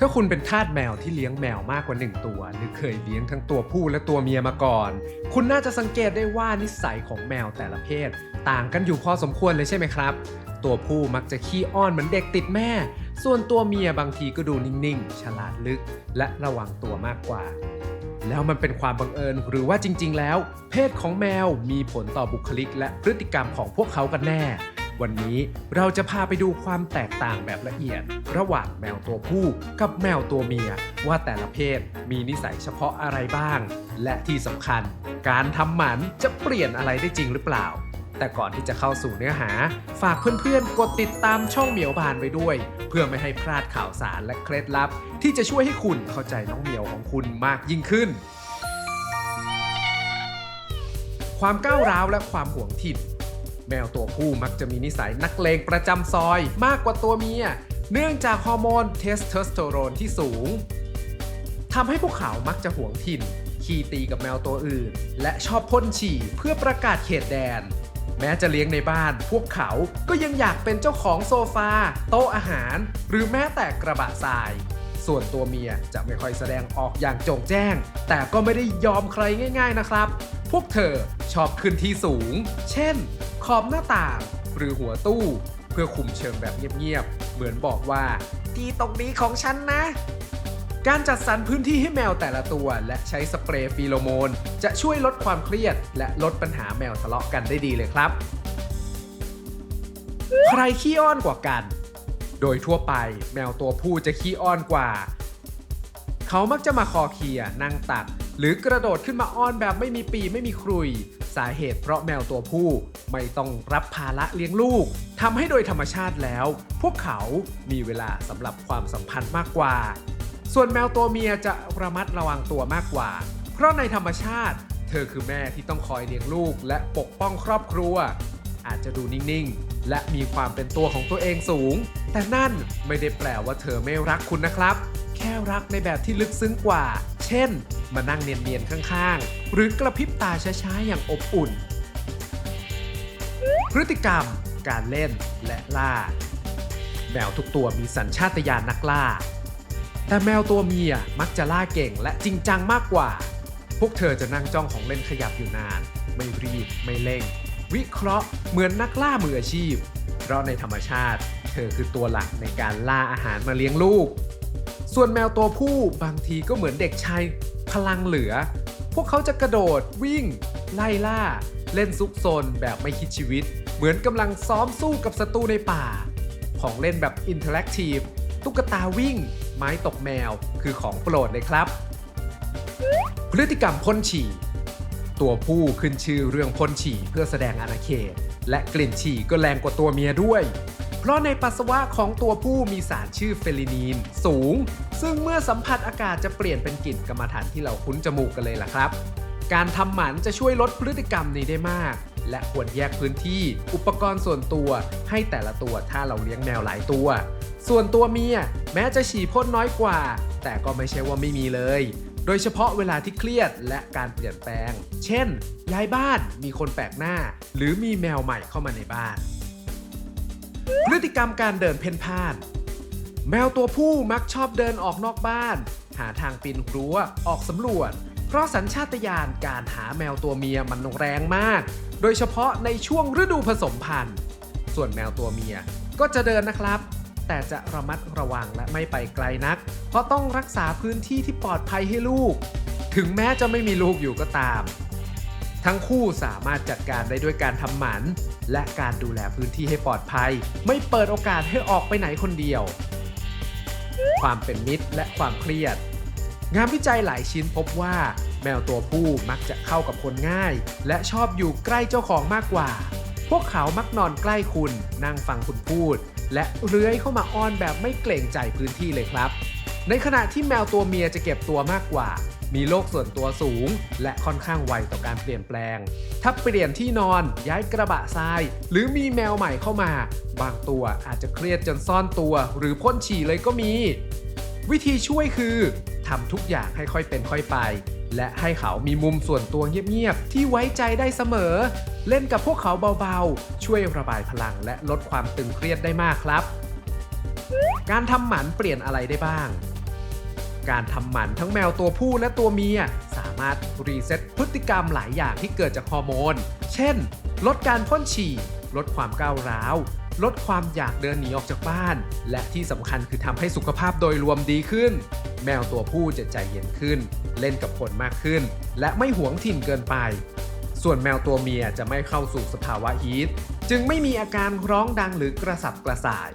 ถ้าคุณเป็นทาสแมวที่เลี้ยงแมวมากกว่า 1 ตัว หรือเคยเลี้ยงทั้งตัวผู้และตัวเมียมาก่อน คุณน่าจะสังเกตได้ว่านิสัยของแมวแต่ละเพศ ต่างกันอยู่พอสมควรเลยใช่ไหมครับ ตัวผู้มักจะขี้อ้อนเหมือนเด็กติดแม่ ส่วนตัวเมียบางทีก็ดูนิ่งๆ ฉลาดลึก และระวังตัวมากกว่า แล้วมันเป็นความบังเอิญหรือว่าจริง ๆ แล้ว เพศของแมวมีผลต่อบุคลิก และพฤติกรรมของพวกเขากันแน่ วันนี้เราจะพาไปดูความแตกต่างแบบละเอียด ระหว่างแมวตัวผู้กับแมวตัวเมีย ว่าแต่ละเพศมีนิสัยเฉพาะอะไรบ้าง และที่สำคัญ การทำหมันจะเปลี่ยนอะไรได้จริงหรือเปล่า แต่ก่อนที่จะเข้าสู่เนื้อหา ฝากเพื่อนๆ กดติดตามช่องเหมียวบานไว้ด้วย เพื่อไม่ให้พลาดข่าวสารและเคล็ดลับ ที่จะช่วยให้คุณเข้าใจน้องเหมียวของคุณมากยิ่งขึ้น ความก้าวร้าวและความห่วงถิ่น แมวตัวผู้มักจะมีนิสัยนักเลงประจำซอยมากกว่าตัวเมีย เนื่องจากฮอร์โมนเทสโทสเตอโรนที่สูงทำให้พวกเขามักจะหวงถิ่น ขี่ตีกับแมวตัวอื่น และชอบพ่นฉี่เพื่อประกาศเขตแดน แม้จะเลี้ยงในบ้าน พวกเขาก็ยังอยากเป็นเจ้าของโซฟา โต๊ะอาหาร หรือแม้แต่กระบะทราย ส่วนตัวเมียจะไม่ค่อยแสดงออกอย่างโจงแจ้ง แต่ก็ไม่ได้ยอมใครง่าย ๆนะครับ พวกเธอชอบขึ้นที่สูง เช่น ขอบหน้าต่าง หรือหัวตู้ เพื่อคุมเชิงแบบเงียบๆ เหมือนบอกว่า ที่ตรงนี้ของฉันนะ การจัดสรรพื้นที่ให้แมวแต่ละตัวและใช้สเปรย์ฟีโรโมน จะช่วยลดความเครียด และลดปัญหาแมวทะเลาะกันได้ดีเลยครับ ใครขี้อ้อนกว่ากัน โดยทั่วไปแมวตัวผู้จะขี้อ้อนกว่า เขามักจะมาคอเคลียนั่งตัก หรือกระโดดขึ้นมาอ้อนแบบไม่มีปีไม่มีครุย สาเหตุเพราะแมวตัวผู้ไม่ต้องรับภาระเลี้ยงลูกทำให้โดยธรรมชาติแล้ว พวกเขามีเวลาสำหรับความสัมพันธ์มากกว่า ส่วนแมวตัวเมียจะระมัดระวังตัวมากกว่า เพราะในธรรมชาติ เธอคือแม่ที่ต้องคอยเลี้ยงลูกและปกป้องครอบครัว อาจจะดูนิ่งๆ และมีความเป็นตัวของตัวเองสูง แต่นั่นไม่ได้แปลว่าเธอไม่รักคุณนะครับ แค่รักในแบบที่ลึกซึ้งกว่า เช่น มานั่งเนียนๆข้างๆ หรือกระพริบตาช้าๆอย่างอบอุ่น พฤติกรรม การเล่นและล่า แมวทุกตัวมีสัญชาตญาณนักล่า แต่แมวตัวเมียมักจะล่าเก่งและจริงจังมากกว่า พวกเธอจะนั่งจ้องของเล่นขยับอยู่นาน ไม่รีบไม่เร่ง วิเคราะห์เหมือนนักล่ามืออาชีพ เพราะในธรรมชาติ เธอคือตัวหลักในการล่าอาหารมาเลี้ยงลูก ส่วนแมวตัวผู้บางทีก็เหมือนเด็กชายพลังเหลือ พวกเขาจะกระโดดวิ่ง ไล่ล่า เล่นซุกซนแบบไม่คิดชีวิต เหมือนกำลังซ้อมสู้กับศัตรูในป่า ของเล่นแบบอินเทอร์แอคทีฟตุ๊กตาวิ่ง ไม้ตกแมวคือของโปรดเลยครับ พฤติกรรมพ่นฉี่ ตัวผู้ขึ้นชื่อเรื่องพ่นฉี่เพื่อแสดงอาณาเขต และกลิ่นฉี่ก็แรงกว่าตัวเมียด้วย เพราะในปัสสาวะของตัวผู้มีสารชื่อเฟลินีนสูง ซึ่งเมื่อสัมผัสอากาศจะเปลี่ยนเป็นกลิ่นกรรมฐานที่เราคุ้นจมูกกันเลยล่ะครับ การทำหมันจะช่วยลดพฤติกรรมนี้ได้มาก และควรแยกพื้นที่ อุปกรณ์ส่วนตัวให้แต่ละตัวถ้าเราเลี้ยงแมวหลายตัว ส่วนตัวเมียแม้จะฉี่พ่นน้อยกว่า แต่ก็ไม่ใช่ว่าไม่มีเลย โดยเฉพาะเวลาที่เครียดและการเปลี่ยนแปลง เช่น ย้ายบ้านมีคนแปลกหน้า หรือมีแมวใหม่เข้ามาในบ้าน พฤติกรรมการเดินเพ่นพ่าน แมวตัวผู้มักชอบเดินออกนอกบ้าน หาทางปีนรั้วออกสำรวจ เพราะสัญชาตญาณการหาแมวตัวเมียมันแรงมาก โดยเฉพาะในช่วงฤดูผสมพันธุ์ ส่วนแมวตัวเมียก็จะเดินนะครับ แต่จะระมัดระวังและไม่ไปไกลนัก เพราะต้องรักษาพื้นที่ที่ปลอดภัยให้ลูก ถึงแม้จะไม่มีลูกอยู่ก็ตาม ทั้งคู่สามารถจัดการได้ด้วยการทำหมัน และการดูแลพื้นที่ให้ปลอดภัย ไม่เปิดโอกาสให้ออกไปไหนคนเดียว ความเป็นมิตรและความเครียด งานวิจัยหลายชิ้นพบว่า แมวตัวผู้มักจะเข้ากับคนง่าย และชอบอยู่ใกล้เจ้าของมากกว่าพวกเขามักนอนใกล้คุณ นั่งฟังคุณพูด และเลื้อยเข้ามาอ้อนแบบไม่เกรงใจพื้นที่เลยครับ ในขณะที่แมวตัวเมียจะเก็บตัวมากกว่า มีโลกส่วนตัวสูง และค่อนข้างไวต่อการเปลี่ยนแปลง ถ้าเปลี่ยนที่นอนย้ายกระบะทราย หรือมีแมวใหม่เข้ามา บางตัวอาจจะเครียดจนซ่อนตัว หรือพ่นฉี่เลยก็มี วิธีช่วยคือ ทำทุกอย่างให้ค่อยเป็นค่อยไป และให้เขามีมุมส่วนตัวเงียบๆที่ไว้ใจได้เสมอ เล่นกับพวกเขาเบาๆ ช่วยระบายพลังและลดความตึงเครียดได้มากครับ การทำหมันเปลี่ยนอะไรได้บ้าง การทำหมันทั้งแมวตัวผู้และตัวเมียสามารถรีเซ็ตพฤติกรรมหลายอย่างที่เกิดจากฮอร์โมน เช่น ลดการพ่นฉี่ ลดความก้าวร้าว ลดความอยากเดินหนีออกจากบ้าน และที่สำคัญคือทำให้สุขภาพโดยรวมดีขึ้น แมวตัวผู้จะใจเย็นขึ้น เล่นกับคนมากขึ้น และไม่หวงถิ่นเกินไป ส่วนแมวตัวเมียจะไม่เข้าสู่สภาวะฮีทจึงไม่มีอาการร้องดังหรือกระสับกระส่าย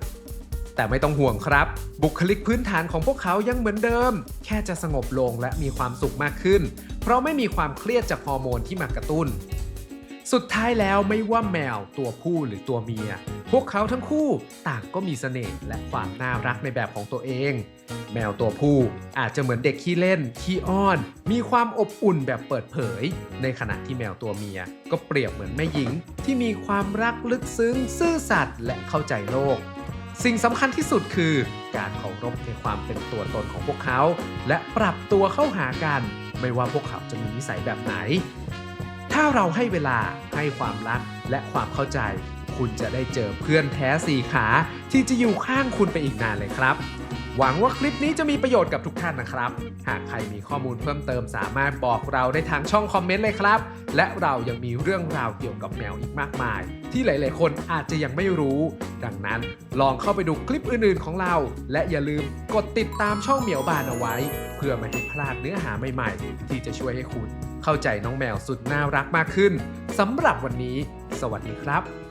แต่ไม่ต้องห่วงครับ บุคลิกพื้นฐานของพวกเขายังเหมือนเดิม แค่จะสงบลงและมีความสุขมากขึ้น เพราะไม่มีความเครียดจากฮอร์โมนที่มากระตุ้น สุดท้ายแล้วไม่ว่าแมวตัวผู้หรือตัวเมีย พวกเขาทั้งคู่ต่างก็มีเสน่ห์และความน่ารักในแบบของตัวเอง แมวตัวผู้อาจจะเหมือนเด็กขี้เล่นขี้อ้อน มีความอบอุ่นแบบเปิดเผย ในขณะที่แมวตัวเมีย ก็เปรียบเหมือนแม่หญิง ที่มีความรักลึกซึ้ง ซื่อสัตย์และเข้าใจโลก สิ่งสำคัญที่สุดคือ การเคารพในความเป็นตัวตนของพวกเขา และปรับตัวเข้าหากัน ไม่ว่าพวกเขาจะมีนิสัยแบบไหน ถ้าเราให้เวลาให้ความรักและความเข้าใจ คุณจะได้เจอเพื่อนแท้สี่ขา ที่จะอยู่ข้างคุณไปอีกนานเลยครับ หวังว่าคลิปนี้จะมีประโยชน์กับทุกท่านนะครับ หากใครมีข้อมูลเพิ่มเติมสามารถบอกเราได้ทางช่องคอมเมนต์เลยครับ และเรายังมีเรื่องราวเกี่ยวกับแมวอีกมากมาย ที่หลาย ๆ คนอาจจะยังไม่รู้ ดังนั้นลองเข้าไปดูคลิปอื่น ๆ ของเรา และอย่าลืมกดติดตามช่องเหมียวบานเอาไว้ เพื่อไม่ให้พลาดเนื้อหาใหม่ ๆ ที่จะช่วยให้คุณ เข้าใจน้องแมวสุดน่ารักมากขึ้นสำหรับวันนี้ สวัสดีครับ